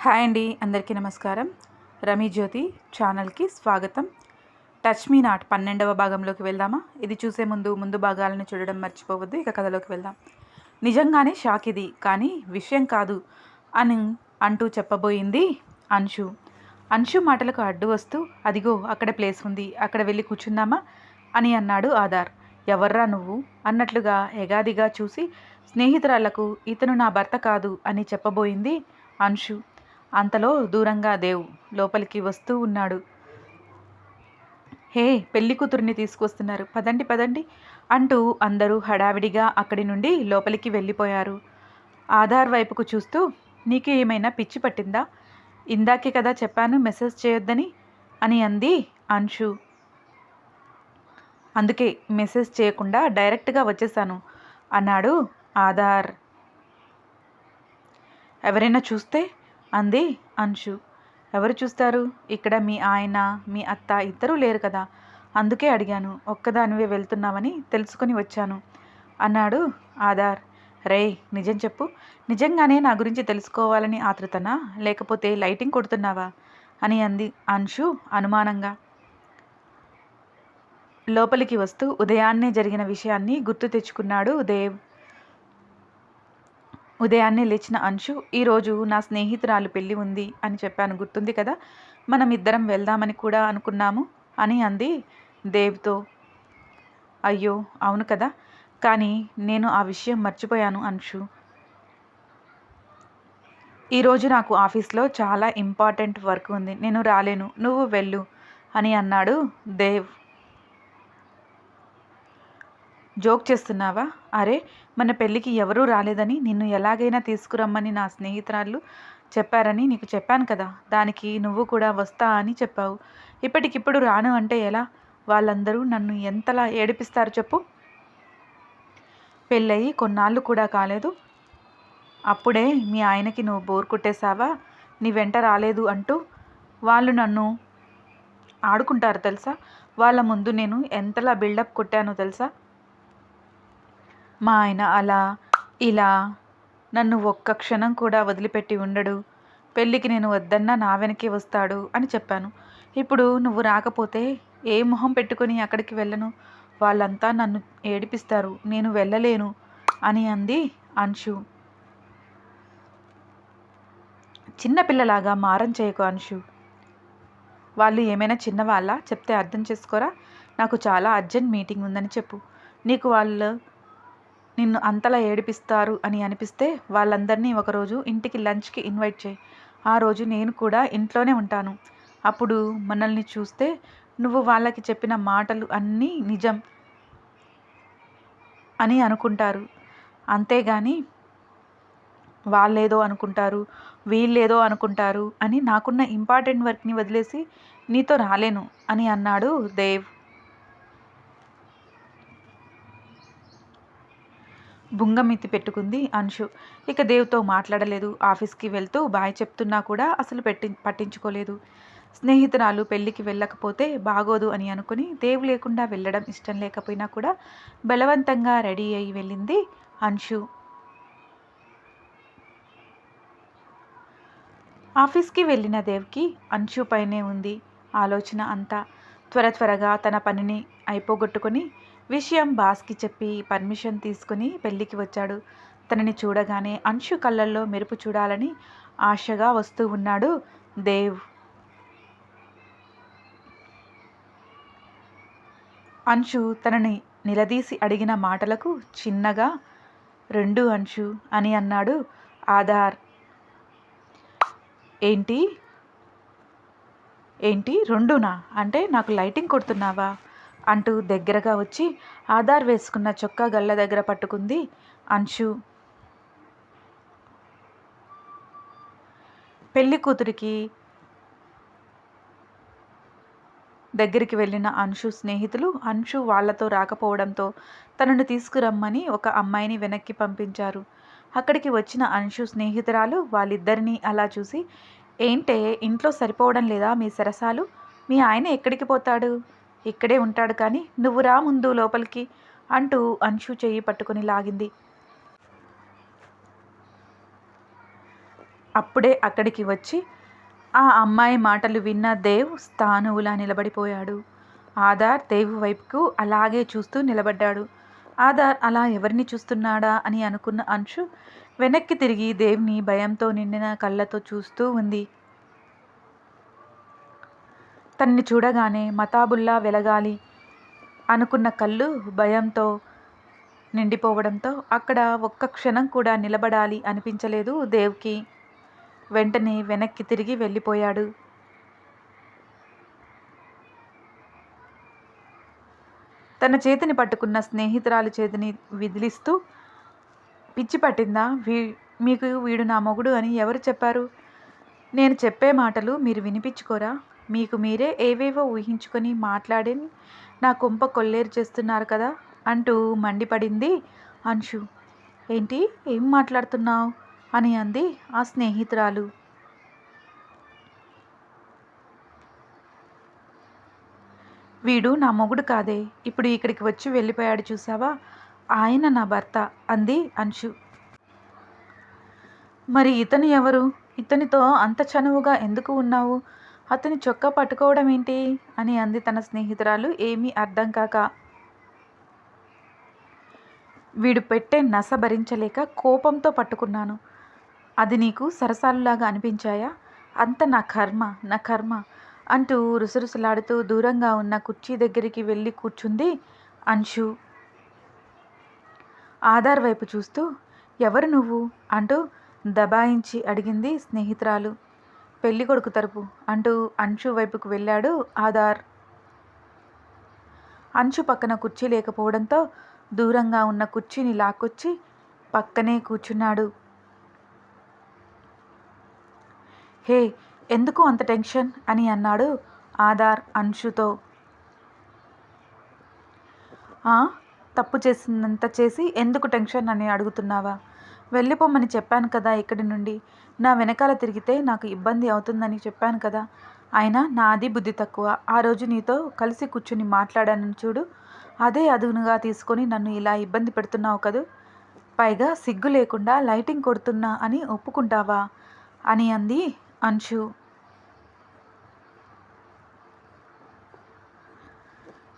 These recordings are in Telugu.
హాయ్ అండి అందరికీ నమస్కారం. రమీ జ్యోతి ఛానల్కి స్వాగతం. టచ్ మీ నాట్ పన్నెండవ భాగంలోకి వెళ్దామా? ఇది చూసే ముందు ముందు భాగాలను చూడడం మర్చిపోవద్దు ఇక కథలోకి వెళ్దాం. నిజంగానే షాక్ ఇది కానీ విషయం కాదు అని అంటూ చెప్పబోయింది అంశు. అంశు మాటలకు అడ్డు వస్తూ అదిగో అక్కడ ప్లేస్ ఉంది అక్కడ వెళ్ళి కూర్చుందామా? అని అన్నాడు ఆధార్. ఎవర్రా నువ్వు? అన్నట్లుగా ఎగాదిగా చూసి స్నేహితురాళ్ళకు ఇతను నా భర్త కాదు అని చెప్పబోయింది అంశు. అంతలో దూరంగా దేవ్ లోపలికి వస్తూ ఉన్నాడు. హే పెళ్ళి కూతురిని తీసుకొస్తున్నారు. పదండి పదండి అంటూ అందరూ హడావిడిగా అక్కడి నుండి లోపలికి వెళ్ళిపోయారు. ఆధార్ వైపుకు చూస్తూ నీకు ఏమైనా పిచ్చి పట్టిందా? ఇందాకే కదా చెప్పాను మెసేజ్ చేయొద్దని అని అంది అంశు. అందుకే మెసేజ్ చేయకుండా డైరెక్ట్గా వచ్చేసాను అన్నాడు ఆధార్. ఎవరైనా చూస్తే అంది అంశు. ఎవరు చూస్తారు? ఇక్కడ మీ ఆయన మీ అత్త ఇద్దరూ లేరు కదా. అందుకే అడిగాను. ఒక్కదానివే వెళ్తున్నామని తెలుసుకొని వచ్చాను. అన్నాడు ఆధార్. రే నిజం చెప్పు. నిజంగానే నా గురించి తెలుసుకోవాలని ఆతృతనా? లేకపోతే లైటింగ్ కొడుతున్నావా? అని అంది అంశు అనుమానంగా. లోపలికి వస్తూ ఉదయాన్నే జరిగిన విషయాన్ని గుర్తు తెచ్చుకున్నాడు దేవ్. ఉదయాన్నే లేచిన అంశు ఈరోజు నా స్నేహితురాలు పెళ్ళి ఉంది అని చెప్పాను. గుర్తుంది కదా మనం ఇద్దరం వెళ్దామని కూడా అనుకున్నాము అని అంది దేవ్తో. అయ్యో అవును కదా కానీ నేను ఆ విషయం మర్చిపోయాను అంశు. ఈరోజు నాకు ఆఫీస్లో చాలా ఇంపార్టెంట్ వర్క్ ఉంది. నేను రాలేను. నువ్వు వెళ్ళు అని అన్నాడు దేవ్. జోక్ చేస్తున్నావా? అరే మన పెళ్ళికి ఎవరూ రాలేదని నిన్ను ఎలాగైనా తీసుకురమ్మని నా స్నేహితురాళ్ళు చెప్పారని నీకు చెప్పాను కదా. దానికి నువ్వు కూడా వస్తా అని చెప్పావు. ఇప్పటికిప్పుడు రాను అంటే ఎలా? వాళ్ళందరూ నన్ను ఎంతలా ఏడిపిస్తారు చెప్పు. పెళ్ళయి కొన్నాళ్ళు కూడా కాలేదు. అప్పుడే మీ ఆయనకి నువ్వు బోర్ కొట్టేశావా? నీ వెంట రాలేదు అంటూ వాళ్ళు నన్ను ఆడుకుంటారు తెలుసా? వాళ్ళ ముందు నేను ఎంతలా బిల్డప్ కొట్టానో తెలుసా? మా ఆయన అలా ఇలా నన్ను ఒక్క క్షణం కూడా వదిలిపెట్టి ఉండడు. పెళ్ళికి నేను వద్దన్నా నా వెనకే వస్తాడు అని చెప్పాను. ఇప్పుడు నువ్వు రాకపోతే ఏ మొహం పెట్టుకొని అక్కడికి వెళ్ళను? వాళ్ళంతా నన్ను ఏడిపిస్తారు. నేను వెళ్ళలేను అని అంది అంశు. చిన్నపిల్లలాగా మారం చేయకు అంశు. వాళ్ళు ఏమైనా చిన్నవాళ్ళ? చెప్తే అర్థం చేసుకోరా? నాకు చాలా అర్జెంట్ మీటింగ్ ఉందని చెప్పు. నీకు వాళ్ళు నిన్ను అంతలా ఏడిపిస్తారు అని అనిపిస్తే వాళ్ళందరినీ ఒకరోజు ఇంటికి లంచ్కి ఇన్వైట్ చేయి. ఆ రోజు నేను కూడా ఇంట్లోనే ఉంటాను. అప్పుడు మనల్ని చూస్తే నువ్వు వాళ్ళకి చెప్పిన మాటలు అన్నీ నిజం అని అనుకుంటారు. అంతేగాని వాళ్ళేదో అనుకుంటారు వీళ్ళేదో అనుకుంటారు అని నాకున్న ఇంపార్టెంట్ వర్క్ని వదిలేసి నీతో రాలేను అని అన్నాడు దేవ్. బుంగమిత్తి పెట్టుకుంది అంశు. ఇక దేవ్తో మాట్లాడలేదు. ఆఫీస్కి వెళ్తూ బాయ్ చెప్తున్నా కూడా అసలు పెట్టి పట్టించుకోలేదు. స్నేహితురాలు పెళ్ళికి వెళ్ళకపోతే బాగోదు అని అనుకుని దేవు లేకుండా వెళ్ళడం ఇష్టం లేకపోయినా కూడా బలవంతంగా రెడీ అయి వెళ్ళింది అంశు. ఆఫీస్కి వెళ్ళిన దేవ్కి అంశు పైనే ఉంది ఆలోచన అంతా. త్వర త్వరగా తన పనిని అయిపోగొట్టుకొని విషయం బాస్కి చెప్పి పర్మిషన్ తీసుకుని పెళ్ళికి వచ్చాడు. తనని చూడగానే అంశు కళ్ళల్లో మెరుపు చూడాలని ఆశగా వస్తూ ఉన్నాడు దేవ్. అంశు తనని నిలదీసి అడిగిన మాటలకు చిన్నగా రెండు అంశు అని అన్నాడు ఆధార్. ఏంటి? ఏంటి? రెండునా? అంటే నాకు లైటింగ్ కొడుతున్నావా? అంటూ దగ్గరగా వచ్చి ఆధార్ వేసుకున్న చొక్కా గల్ల దగ్గర పట్టుకుంది అంశు. పెళ్ళి కూతురికి దగ్గరికి వెళ్ళిన అంశు స్నేహితులు అంశు వాళ్ళతో రాకపోవడంతో తనను తీసుకురమ్మని ఒక అమ్మాయిని వెనక్కి పంపించారు. అక్కడికి వచ్చిన అంశు స్నేహితురాలు వాళ్ళిద్దరినీ అలా చూసి ఏంటే ఇంట్లో సరిపోవడం లేదా మీ సరసాలు? మీ ఆయన ఎక్కడికి పోతాడు? ఇక్కడే ఉంటాడు కానీ నువ్వు రా ముందు లోపలికి అంటూ అంశు చెయ్యి పట్టుకుని లాగింది. అప్పుడే అక్కడికి వచ్చి ఆ అమ్మాయి మాటలు విన్న దేవ్ స్థానువులా నిలబడిపోయాడు. ఆధార్ దేవ్ వైపుకు అలాగే చూస్తూ నిలబడ్డాడు. ఆధార్ అలా ఎవరిని చూస్తున్నాడా అని అనుకున్న అంశు వెనక్కి తిరిగి దేవ్ని భయంతో నిండిన కళ్ళతో చూస్తూ ఉంది. తన్ని చూడగానే మతాబుల్లా వెలగాలి అనుకున్న కళ్ళు భయంతో నిండిపోవడంతో అక్కడ ఒక్క క్షణం కూడా నిలబడాలి అనిపించలేదు దేవ్కి. వెంటనే వెనక్కి తిరిగి వెళ్ళిపోయాడు. తన చేతిని పట్టుకున్న స్నేహితురాలి చేతిని విదిలిస్తూ పిచ్చి పట్టిందా? వీ మీకు వీడు నా మొగుడు అని ఎవరు చెప్పారు? నేను చెప్పే మాటలు మీరు వినిపించుకోరా? మీకు మీరే ఏవేవో ఊహించుకొని మాట్లాడి నా కొంప కొల్లేరు చేస్తున్నారు కదా అంటూ మండిపడింది అంశు. ఏంటి? ఏం మాట్లాడుతున్నావు? అని అంది ఆ స్నేహితురాలు. వీడు నా మొగుడు కాదే. ఇప్పుడు ఇక్కడికి వచ్చి వెళ్ళిపోయాడు చూసావా? ఆయన నా భర్త అంది అంశు. మరి ఇతను ఎవరు? ఇతనితో అంత చనువుగా ఎందుకు ఉన్నావు? అతని చొక్కా పట్టుకోవడం ఏంటి అని అంది తన స్నేహితురాలు. ఏమీ అర్థం కాక. వీడు పెట్టే నస భరించలేక కోపంతో పట్టుకున్నాను. అది నీకు సరసాలులాగా అనిపించాయా? అంత నా కర్మ నా కర్మ అంటూ రుసరుసలాడుతూ దూరంగా ఉన్న కుర్చీ దగ్గరికి వెళ్ళి కూర్చుంది అంశు. ఆధార్ వైపు చూస్తూ ఎవరు నువ్వు? అంటూ దబాయించి అడిగింది స్నేహితురాలు. పెళ్ళి కొడుకు తరపు అంటూ అంశు వైపుకు వెళ్ళాడు ఆధార్. అంశు పక్కన కుర్చీ లేకపోవడంతో దూరంగా ఉన్న కుర్చీని లాక్కొచ్చి పక్కనే కూర్చున్నాడు. హే ఎందుకు అంత టెన్షన్? అని అన్నాడు ఆధార్ అంశుతో. తప్పు చేసినంత చేసి ఎందుకు టెన్షన్? అని అడుగుతున్నావా? వెళ్ళిపోమని చెప్పాను కదా ఇక్కడి నుండి. నా వెనకాల తిరిగితే నాకు ఇబ్బంది అవుతుందని చెప్పాను కదా. అయినా నాది బుద్ధి తక్కువ. ఆ రోజు నీతో కలిసి కూర్చుని మాట్లాడాను చూడు. అదే అదునుగా తీసుకొని నన్ను ఇలా ఇబ్బంది పెడుతున్నావు కదూ. పైగా సిగ్గు లేకుండా లైటింగ్ కొడుతున్నా అని ఒప్పుకుంటావా? అని అంది అంశు.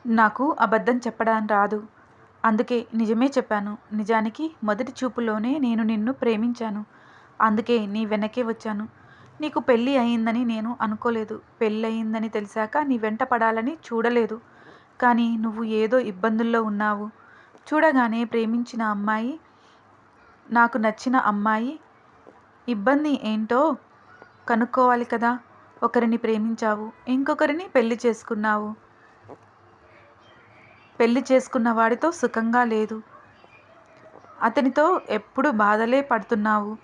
నాకు అబద్ధం చెప్పడం రాదు. అందుకే నిజమే చెప్పాను. నిజానికి మొదటి చూపులోనే నేను నిన్ను ప్రేమించాను. అందుకే నీ వెనకే వచ్చాను. నీకు పెళ్ళి అయిందని నేను అనుకోలేదు. పెళ్ళి అయిందని తెలిసాక నీ వెంట పడాలని చూడలేదు. కానీ నువ్వు ఏదో ఇబ్బందుల్లో ఉన్నావు. చూడగానే ప్రేమించిన అమ్మాయి నాకు నచ్చిన అమ్మాయి ఇబ్బంది ఏంటో కనుక్కోవాలి కదా. ఒకరిని ప్రేమించావు. ఇంకొకరిని పెళ్ళి చేసుకున్నావు. పెళ్ళి చేసుకున్న వాడితో సుఖంగా లేదు. అతనితో ఎప్పుడు బాధలే పడుతున్నావు.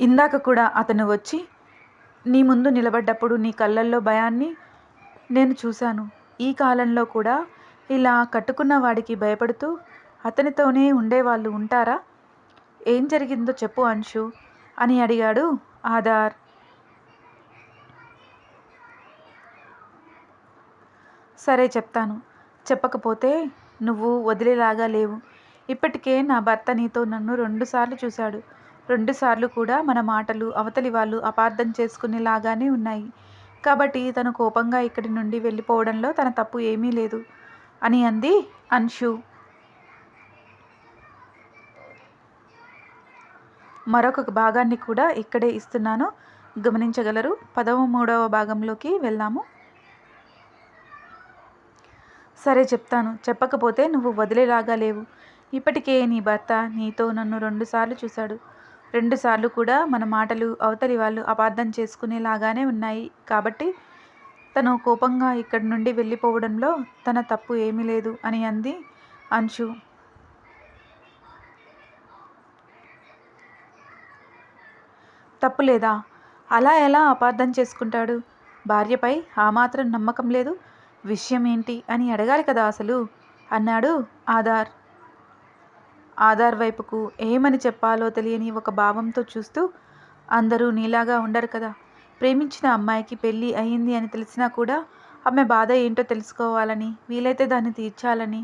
ఇందాక కూడా అతను వచ్చి నీ ముందు నిలబడ్డప్పుడు నీ కళ్ళల్లో భయాన్ని నేను చూశాను. ఈ కాలంలో కూడా ఇలా కట్టుకున్న వాడికి భయపడుతూ అతనితోనే ఉండేవాళ్ళు ఉంటారా? ఏం జరిగిందో చెప్పు అంశు అని అడిగాడు ఆధార్. సరే చెప్తాను. చెప్పకపోతే నువ్వు వదిలేలాగా లేవు. ఇప్పటికే నా భర్త నీతో నన్ను రెండుసార్లు చూశాడు. రెండుసార్లు కూడా మన మాటలు అవతలి వాళ్ళు అపార్థం చేసుకునేలాగానే ఉన్నాయి. కాబట్టి తను కోపంగా ఇక్కడి నుండి వెళ్ళిపోవడంలో తన తప్పు ఏమీ లేదు అని అంది అన్షు మరొక భాగాన్ని కూడా ఇక్కడే ఇస్తున్నాను. గమనించగలరు. పదవ మూడవ భాగంలోకి వెళ్దాము. సరే చెప్తాను. చెప్పకపోతే నువ్వు వదిలేలాగా లేవు. ఇప్పటికే నీ భర్త నీతో నన్ను రెండుసార్లు చూశాడు. రెండుసార్లు కూడా మన మాటలు అవతలి వాళ్ళు అపార్థం చేసుకునేలాగానే ఉన్నాయి. కాబట్టి తను కోపంగా ఇక్కడి నుండి వెళ్ళిపోవడంలో తన తప్పు ఏమీ లేదు అని అంది అంశు. తప్పు లేదా? అలా ఎలా అపార్థం చేసుకుంటాడు? భార్యపై ఆ మాత్రం నమ్మకం లేదు. విషయం ఏంటి అని అడగాలి కదా అసలు? అన్నాడు ఆధార్. ఆధార్ వైపుకు ఏమని చెప్పాలో తెలియని ఒక భావంతో చూస్తూ అందరూ నీలాగా ఉండరు కదా. ప్రేమించిన అమ్మాయికి పెళ్ళి అయింది అని తెలిసినా కూడా ఆమె బాధ ఏంటో తెలుసుకోవాలని వీలైతే దాన్ని తీర్చాలని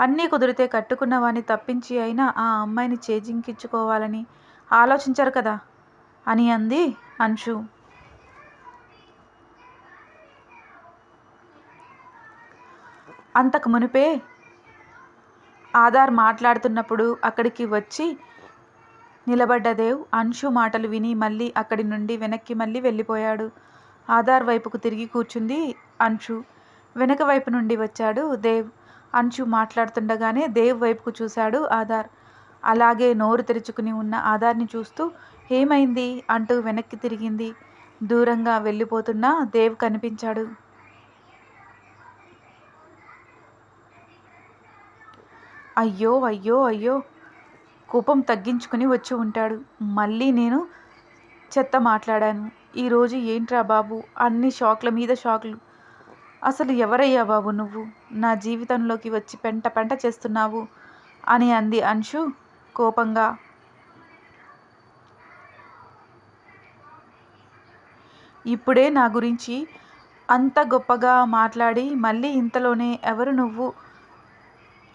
అన్నీ కుదిరితే కట్టుకున్న వాణ్ణి తప్పించి అయినా ఆ అమ్మాయిని చేజింకించుకోవాలని ఆలోచించరు కదా? అని అంది అంశు. అంతకు మునిపే ఆధార్ మాట్లాడుతున్నప్పుడు అక్కడికి వచ్చి నిలబడ్డ దేవ్ అంశు మాటలు విని మళ్ళీ అక్కడి నుండి వెనక్కి మళ్ళీ వెళ్ళిపోయాడు. ఆధార్ వైపుకు తిరిగి కూర్చుంది అంశు. వెనక వైపు నుండి వచ్చాడు దేవ్. అంశు మాట్లాడుతుండగానే దేవ్ వైపుకు చూశాడు ఆధార్. అలాగే నోరు తెరుచుకుని ఉన్న ఆధార్ని చూస్తూ ఏమైంది? అంటూ వెనక్కి తిరిగింది. దూరంగా వెళ్ళిపోతున్న దేవ్ కనిపించాడు. అయ్యో అయ్యో అయ్యో. కోపం తగ్గించుకుని వచ్చి ఉంటాడు. మళ్ళీ నేను చెత్త మాట్లాడాను. ఈరోజు ఏంట్రా బాబు? అన్ని షాక్ల మీద షాక్లు. అసలు ఎవరయ్యా బాబు నువ్వు? నా జీవితంలోకి వచ్చి పెంట పెంట చేస్తున్నావు అని అంది అంశు కోపంగా. ఇప్పుడే నా గురించి అంత గొప్పగా మాట్లాడి మళ్ళీ ఇంతలోనే ఎవరు నువ్వు?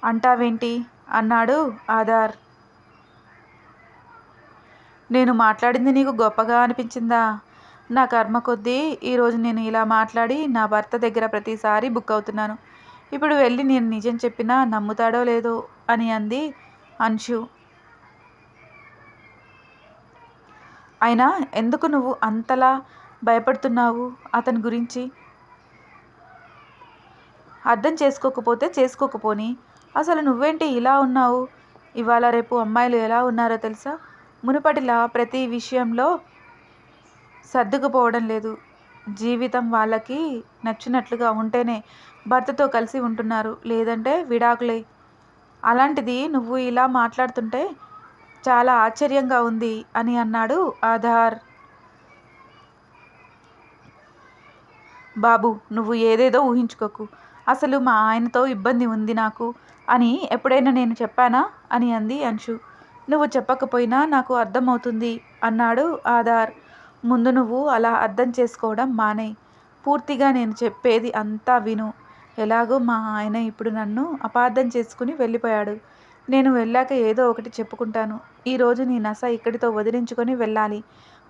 అంటావేంటి? అన్నాడు ఆధార్. నేను మాట్లాడింది నీకు గొప్పగా అనిపించిందా? నా కర్మ కొద్దీ ఈరోజు నేను ఇలా మాట్లాడి నా భర్త దగ్గర ప్రతిసారి బుక్ అవుతున్నాను. ఇప్పుడు వెళ్ళి నేను నిజం చెప్పినా నమ్ముతాడో లేదో అని అంది అంశు. అయినా ఎందుకు నువ్వు అంతలా భయపడుతున్నావు అతని గురించి? అర్థం చేసుకోకపోతే చేసుకోకపోని అసలు నువ్వేంటి ఇలా ఉన్నావు? ఇవాళ రేపు అమ్మాయిలు ఎలా ఉన్నారో తెలుసా? మునుపటిలా ప్రతి విషయంలో సర్దుకుపోవడం లేదు. జీవితం వాళ్ళకి నచ్చినట్లుగా ఉంటేనే భర్తతో కలిసి ఉంటున్నారు. లేదంటే విడాకులే. అలాంటిది నువ్వు ఇలా మాట్లాడుతుంటే చాలా ఆశ్చర్యంగా ఉంది అని అన్నాడు ఆధార్. బాబు నువ్వు ఏదేదో ఊహించుకోకు. అసలు మా ఆయనతో ఇబ్బంది ఉంది నాకు అని ఎప్పుడైనా నేను చెప్పానా? అని అంది అంశు. నువ్వు చెప్పకపోయినా నాకు అర్థమవుతుంది అన్నాడు ఆధార్. ముందు నువ్వు అలా అర్థం చేసుకోవడం మానే. పూర్తిగా నేను చెప్పేది అంతా విను. ఎలాగో మా ఆయన ఇప్పుడు నన్ను అపార్థం చేసుకుని వెళ్ళిపోయాడు. నేను వెళ్ళాక ఏదో ఒకటి చెప్పుకుంటాను. ఈరోజు నీ నస ఇక్కడితో వదిలించుకొని వెళ్ళాలి.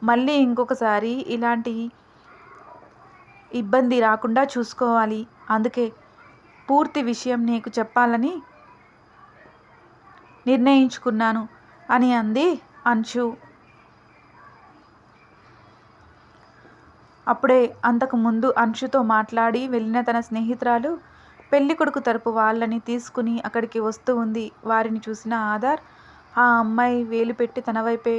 మళ్ళీ ఇంకొకసారి ఇలాంటి ఇబ్బంది రాకుండా చూసుకోవాలి. అందుకే పూర్తి విషయం నీకు చెప్పాలని నిర్ణయించుకున్నాను అని అంది అంశు. అప్పుడే అంతకు ముందు అంశుతో మాట్లాడి వెళ్ళిన తన స్నేహితురాలు పెళ్ళి కొడుకు తరపు వాళ్ళని తీసుకుని అక్కడికి వస్తూ ఉంది. వారిని చూసిన ఆధార్ ఆ అమ్మాయి వేలు పెట్టి తన వైపే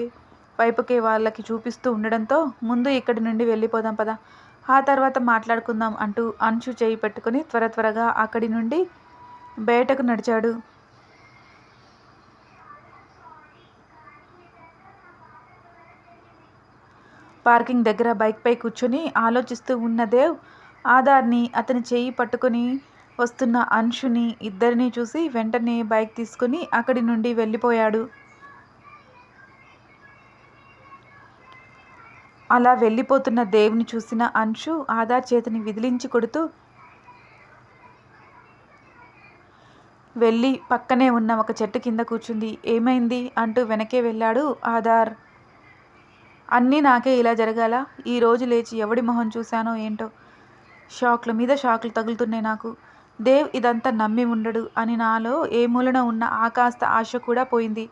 వైపుకే వాళ్ళకి చూపిస్తూ ఉండడంతో ముందు ఇక్కడి నుండి వెళ్ళిపోదాం పదా ఆ తర్వాత మాట్లాడుకుందాం అంటూ అంచు చేయి పెట్టుకుని త్వర త్వరగా అక్కడి నుండి బయటకు నడిచాడు. పార్కింగ్ దగ్గర బైక్పై కూర్చొని ఆలోచిస్తూ ఉన్న దేవ్ ఆధార్ని అతని చేయి పట్టుకొని వస్తున్న అంశుని ఇద్దరిని చూసి వెంటనే బైక్ తీసుకుని అక్కడి నుండి వెళ్ళిపోయాడు. అలా వెళ్ళిపోతున్న దేవుని చూసిన అంశు ఆధార్ చేతిని విదిలించి కొడుతూ వెళ్ళి పక్కనే ఉన్న ఒక చెట్టు కింద కూర్చుంది. ఏమైంది? అంటూ వెనకే వెళ్ళాడు ఆధార్. అన్నీ నాకే ఇలా జరగాల? ఈరోజు లేచి ఎవడి మొహం చూశానో ఏంటో? షాక్ల మీద షాక్లు తగులుతున్నాయి నాకు. దేవ్ ఇదంతా నమ్మి ఉండడు. అని నాలో ఏ మూలన ఉన్న ఆ కాస్త ఆశ కూడా పోయింది.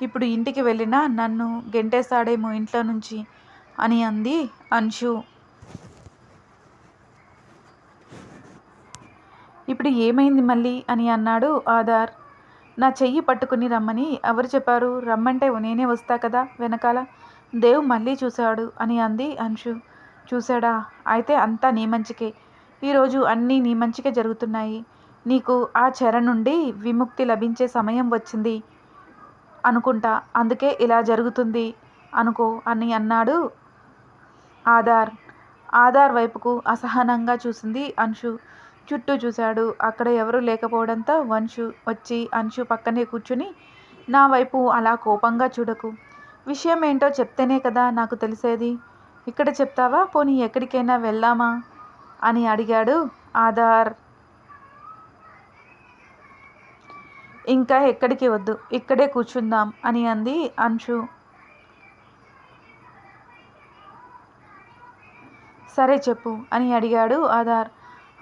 ఇప్పుడు ఇంటికి వెళ్ళినా నన్ను గెంటేస్తాడేమో ఇంట్లో నుంచి. అని అంది అంశు. ఇప్పుడు ఏమైంది మళ్ళీ? అని అన్నాడు ఆధార్. నా చెయ్యి పట్టుకుని రమ్మని ఎవరు చెప్పారు? రమ్మంటే నేనే వస్తా కదా వెనకాల. దేవ్ మళ్ళీ చూశాడు అని అంది అంశు. చూశాడా? అయితే అంతా నీ మంచికే. ఈరోజు అన్నీ నీ మంచికే జరుగుతున్నాయి. నీకు ఆ చెర నుండి విముక్తి లభించే సమయం వచ్చింది అనుకుంటా. అందుకే ఇలా జరుగుతుంది అనుకో అని అన్నాడు ఆధార్. ఆధార్ వైపుకు అసహనంగా చూసింది అంశు. చుట్టూ చూశాడు. అక్కడ ఎవరూ లేకపోవడంతో వంశు వచ్చి అంశు పక్కనే కూర్చుని నా వైపు అలా కోపంగా చూడకు. విషయం ఏంటో చెప్తేనే కదా నాకు తెలిసేది. ఇక్కడ చెప్తావా? పోనీ ఎక్కడికైనా వెళ్దామా? అని అడిగాడు ఆధార్. ఇంకా ఎక్కడికి వద్దు. ఇక్కడే కూర్చుందాం అని అంది అంశు. సరే చెప్పు అని అడిగాడు ఆధార్.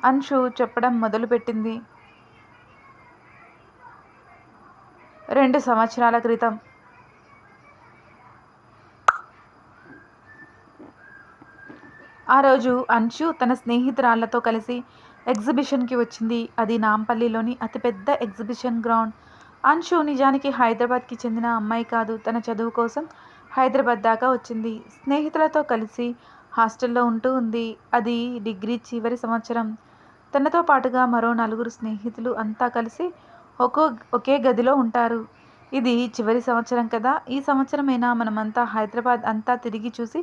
అన్షు చెప్పడం మొదలుపెట్టింది. రెండు సంవత్సరాల క్రితం. ఆ రోజు అన్షు తన స్నేహితురాళ్ళతో కలిసి ఎగ్జిబిషన్కి వచ్చింది. అది నాంపల్లిలోని అతిపెద్ద ఎగ్జిబిషన్ గ్రౌండ్. అన్షు నిజానికి హైదరాబాద్కి చెందిన అమ్మాయి కాదు. తన చదువు కోసం హైదరాబాద్ దాకా వచ్చింది. స్నేహితులతో కలిసి హాస్టల్లో ఉంటూ ఉంది. అది డిగ్రీ చివరి సంవత్సరం. తనతో పాటుగా మరో నలుగురు స్నేహితులు అంతా కలిసి ఒక్కో ఒకే గదిలో ఉంటారు. ఇది చివరి సంవత్సరం కదా. ఈ సంవత్సరమైనా మనమంతా హైదరాబాద్ అంతా తిరిగి చూసి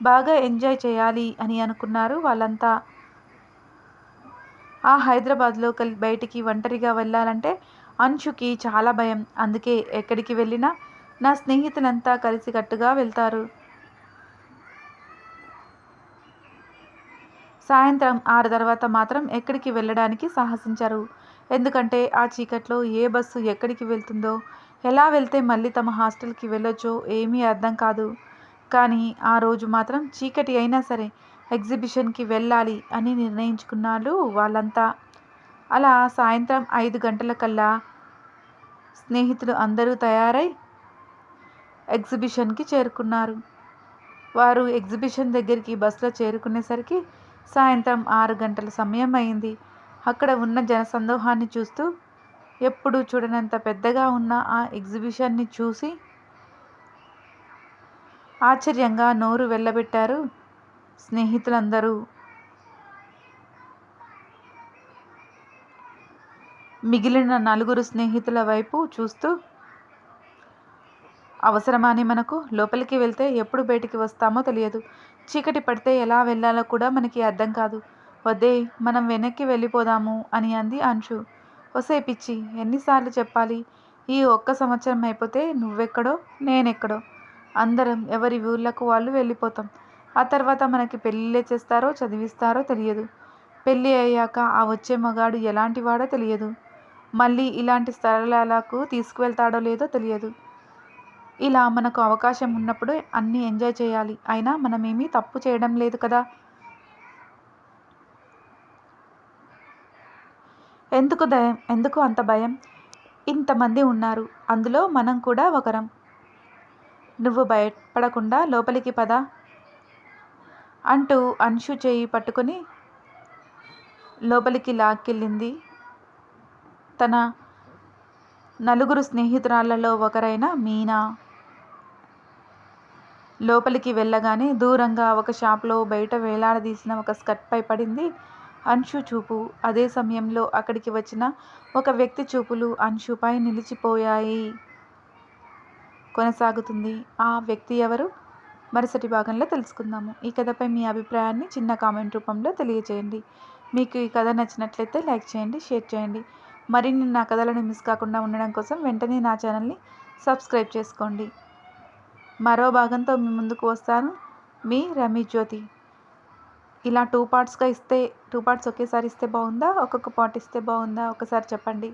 బాగా ఎంజాయ్ చేయాలి అని అనుకున్నారు వాళ్ళంతా. ఆ హైదరాబాద్లో కల్ బయటికి ఒంటరిగా వెళ్ళాలంటే అంశుకి చాలా భయం. అందుకే ఎక్కడికి వెళ్ళినా నా స్నేహితులంతా కలిసికట్టుగా వెళ్తారు. సాయంత్రం ఆరు తర్వాత మాత్రం ఎక్కడికి వెళ్ళడానికి సాహసించరు. ఎందుకంటే ఆ చీకట్లో ఏ బస్సు ఎక్కడికి వెళ్తుందో ఎలా వెళ్తే మళ్ళీ తమ హాస్టల్కి వెళ్ళొచ్చో ఏమీ అర్థం కాదు. కానీ ఆ రోజు మాత్రం చీకటి అయినా సరే ఎగ్జిబిషన్కి వెళ్ళాలి అని నిర్ణయించుకున్నారు వాళ్ళంతా. అలా సాయంత్రం ఐదు గంటలకల్లా స్నేహితులు అందరూ తయారై ఎగ్జిబిషన్కి చేరుకున్నారు. వారు ఎగ్జిబిషన్ దగ్గరికి బస్సులో చేరుకునేసరికి సాయంత్రం ఆరు గంటల సమయం అయింది అక్కడ ఉన్న జనసందోహాన్ని చూస్తూ ఎప్పుడు చూడనంత పెద్దగా ఉన్న ఆ ఎగ్జిబిషన్ని చూసి ఆశ్చర్యంగా నోరు వెళ్ళబెట్టారు స్నేహితులందరూ. మిగిలిన నలుగురు స్నేహితుల వైపు చూస్తూ అవసరమాని మనకు? లోపలికి వెళ్తే ఎప్పుడు బయటికి వస్తామో తెలియదు. చీకటి పడితే ఎలా వెళ్ళాలో కూడా మనకి అర్థం కాదు. వద్దే మనం వెనక్కి వెళ్ళిపోదాము అని అంది అంశు. ఒసే పిచ్చి ఎన్నిసార్లు చెప్పాలి? ఈ ఒక్క సంవత్సరం అయిపోతే నువ్వెక్కడో నేనెక్కడో. అందరం ఎవరి ఊళ్ళకు వాళ్ళు వెళ్ళిపోతాం. ఆ తర్వాత మనకి పెళ్ళిళ్ళే చేస్తారో చదివిస్తారో తెలియదు. పెళ్ళి అయ్యాక ఆ వచ్చే మగాడు ఎలాంటి వాడో తెలియదు. మళ్ళీ ఇలాంటి స్థలాలకు తీసుకువెళ్తాడో లేదో తెలియదు. ఇలా మనకు అవకాశం ఉన్నప్పుడు అన్నీ ఎంజాయ్ చేయాలి. అయినా మనమేమీ తప్పు చేయడం లేదు కదా? ఎందుకు దయం ఎందుకు అంత భయం? ఇంతమంది ఉన్నారు. అందులో మనం కూడా ఒకరం. నువ్వు భయపడకుండా లోపలికి పద అంటూ అంశు చేయి పట్టుకొని లోపలికి లాక్కెళ్ళింది. తన నలుగురు స్నేహితురాళ్ళలో ఒకరైన మీనా. లోపలికి వెళ్ళగానే దూరంగా ఒక షాప్లో బయట వేలాడదీసిన ఒక స్కర్ట్పై పడింది అంశు చూపు. అదే సమయంలో అక్కడికి వచ్చిన ఒక వ్యక్తి చూపులు అంశుపై నిలిచిపోయాయి. కొనసాగుతుంది. ఆ వ్యక్తి ఎవరు? మరుసటి భాగంలో తెలుసుకుందాము. ఈ కథపై మీ అభిప్రాయాన్ని చిన్న కామెంట్ రూపంలో తెలియజేయండి మీకు ఈ కథ నచ్చినట్లయితే లైక్ చేయండి షేర్ చేయండి. మరిన్ని నా కథలను మిస్ కాకుండా ఉండడం కోసం వెంటనే నా ఛానల్ని సబ్స్క్రైబ్ చేసుకోండి. మరో భాగంతో మీ ముందుకు వస్తాను. మీ రమీ జ్యోతి. ఇలా టూ పార్ట్స్గా ఇస్తే టూ పార్ట్స్ ఒకేసారి ఇస్తే బాగుందా? ఒక్కొక్క పార్ట్ ఇస్తే బాగుందా? ఒకసారి చెప్పండి.